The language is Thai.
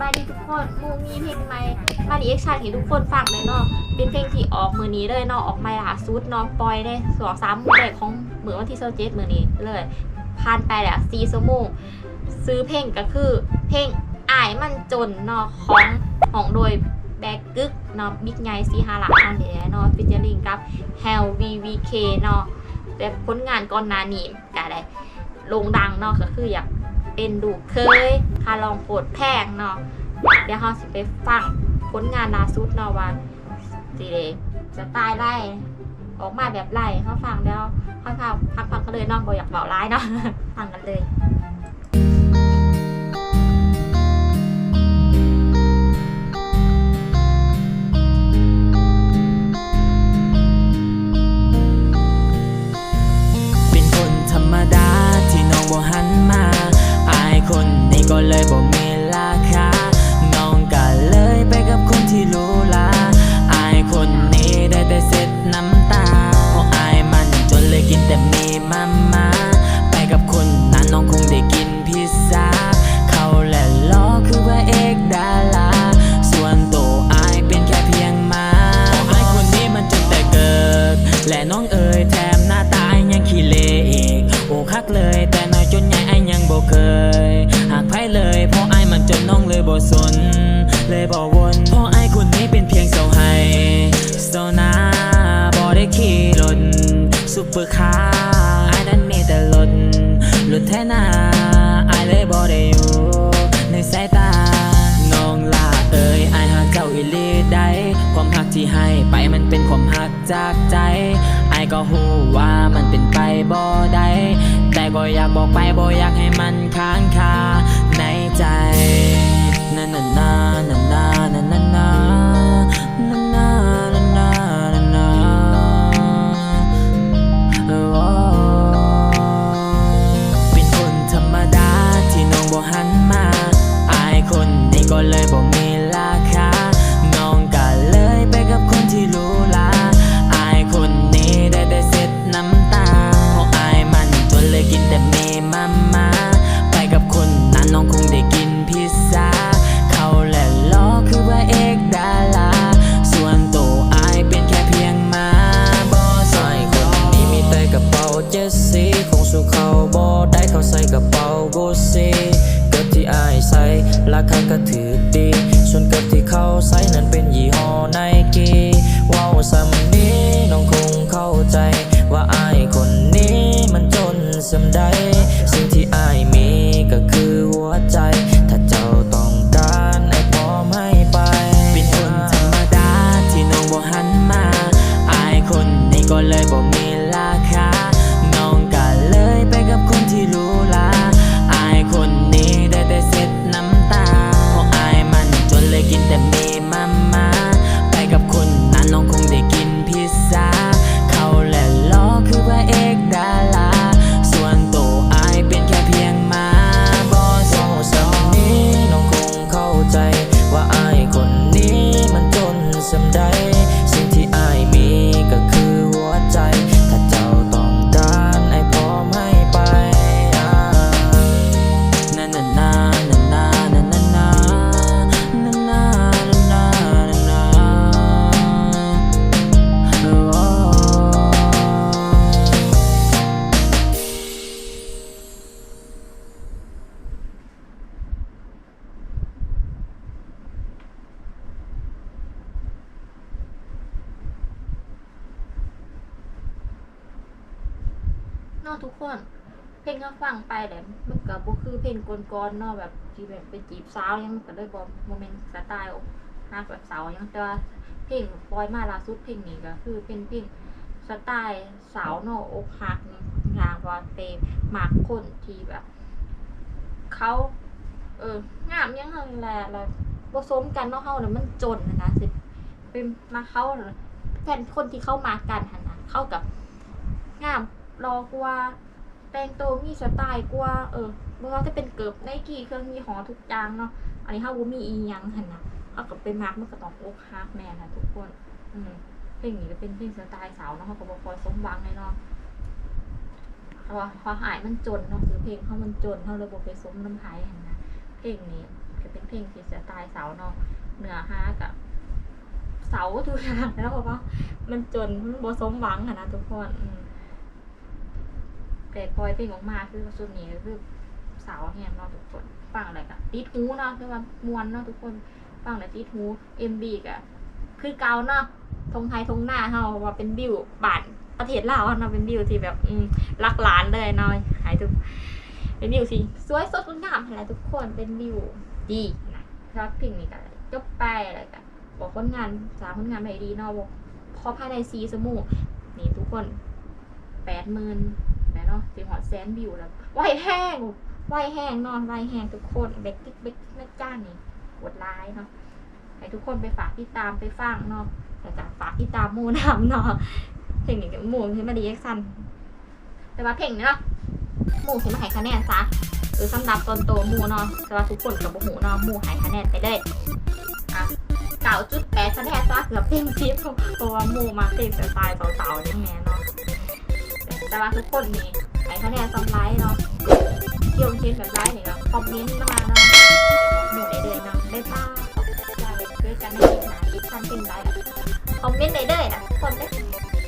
บายดีทุกคนมูมีเพลงใหม่มาดีเอ็กชันให้ทุกคนฟังเลยเนาะเป็นเพลงที่ออกมือนี้เลยเนาะออกม่ล่าสุดเนาะปล่อยได้สองสามมือแรกของมือวันที่เซเจ็ดมือนี้เลยผ่านไปแล้วสี่ชั่วโมงซื้อเพลงก็คือ เพลงอายมันจนเนาะของของโดยแบกกึกเนาะบิ๊กไงซีฮาระอันนี้เนาะฟิชเจอริงกับ Hell VVK เนาะแต่ผลงานก่อนหน้านี้ก็ได้ลงดังเนาะก็คืออยาก เป็นดูเคยคาลองโปรดแพงเนาะเดี๋ยวเราสิไปฟังผลงานลาสุดเนาะว่าสิเดจะตายไล่ออกมาแบบไล่เขาฟังแล้วเขาฟังพักๆก็เลยเนาะบออยากเบาร้ายเนาะฟังกันเลย ซุปเปอร์คาร์อายนั้นมีแต่รถรถแท้นาไอเลยบ่ได้อยู่ในสายตา น้องลาเอ่ยไอหักเจ้าอีลีได้ความหักที่ให้ไปมันเป็นความหักจากใจ ไอก็ฮู้ว่ามันเป็นไปบ่ได้ แต่ก็อยากบอกไปบ่อยากให้มันค้างคา có lấy bóng นาะทุกคน เพลงก็ฟังไปแหละมันก็บ่คือเพลงกลอนๆเนาะแบบที่แบบไปจีบสาวยังมันก็เลยบ่โมเมนต์สไตล์อกหักแบบสาวยังแต่ว่าเพลงปล่อยมาล่าสุดเพลงนี้ก็คือเป็นเพลงสไตล์สาวเนาะอกหักงานว่าเตมากคนที่แบบเขาเอองามยังเฮาแหละแล้วบ่สมกันเนาะเฮาน่ะมันจนนะนะสิเป็นมาเขาแทนคนที่เข้ามากันหันนะเข้ากับงาม รอกว่า แต่งตัวมีสไตล์กว่า เออเมื่อว่าจะเป็นเกิบไนกี้เครื่องยี่ห้อทุกอย่างเนาะ อันนี้เฮาบ่มีอีหยังหันนะเฮาก็เป็นมาร์กมันก็ต้องอกฮักแมนนะทุกคน อืมเพลงนี้ก็เป็นเพลงสไตล์สาวเนาะเฮาก็บ่คอยสมหวังเลยเนาะเพราะว่าพอหายมันจนเนาะคือเพลงเขามันจนเฮาเลยบ่ไปสมน้ำไผหั่นนะเพลงนี้ก็เป็นเพลงที่สไตล์สาวเนาะเนื้อหากับเสาทุกอย่างแล้วเพราะว่ามันจนมันบ่สมหวังอะนะทุกคนอืม แต่ปล่อยเพลงออกมาคือสุดนี้ก็คือเสาแฮมเนาะทุกคนฟังอะไรกะติดหูเนาะคือว่ามวนเนาะทุกคนฟังแล้วติดหูเอ็มบีกะคือเกาเนาะทงไทยทงหน้าเฮาว่าเป็นบิวบานประเทศลาวเนาะเป็นบิวที่แบบอืมรักหลานเลยเนาะหายทุกเป็นบิวที่สวยสดงดงามอะไรทุกคนเป็นบิวดีนะครับพลงนี้ก็จบไปอะไรกันบอกคนงานสามคนงานไปดีเนาะบอกพอภายในซีสมูนี่ทุกคนแปดหมื่น แล้วเนาะสิหอดแสนวิวแล้วไหวแห้งไหวแห้งนอนไหวแห้งทุกคนเบ็กติ๊กเบ็กนะจ้านี่กดไลค์เนาะให้ทุกคนไปฝากติดตามไปฟังเนาะแต่จะฝากติดตามมูนำเนาะเพลงนี้กับหมูที่มาดีเอ็กซันแต่ว่าเพลงเนาะมูนที่มาให้คะแนนซะหรือสำหรับตนโตมูเนาะแต่ว่าทุกคนกับหูเนาะมูให้คะแนนไปเลยอะเก่าจุดแปดคะแนนซะเกือบเต็มทิปเพราะว่ามูมาเต็มสไตล์เต่าๆนี่แม่เนาะ แต่ว่าทุกคนนี่ให้คะแนนซัมไลท์เนาะเกี่ยวเชนแบบไลท์นี่เนาะคอมเมนต์มาเนาะหนูในเดือนเนาะได้ป้าใจด้วยกันในคลิปหนาคลิปทันเป็นไลท์คอมเมนต์ในเดือนนะทุกคนได้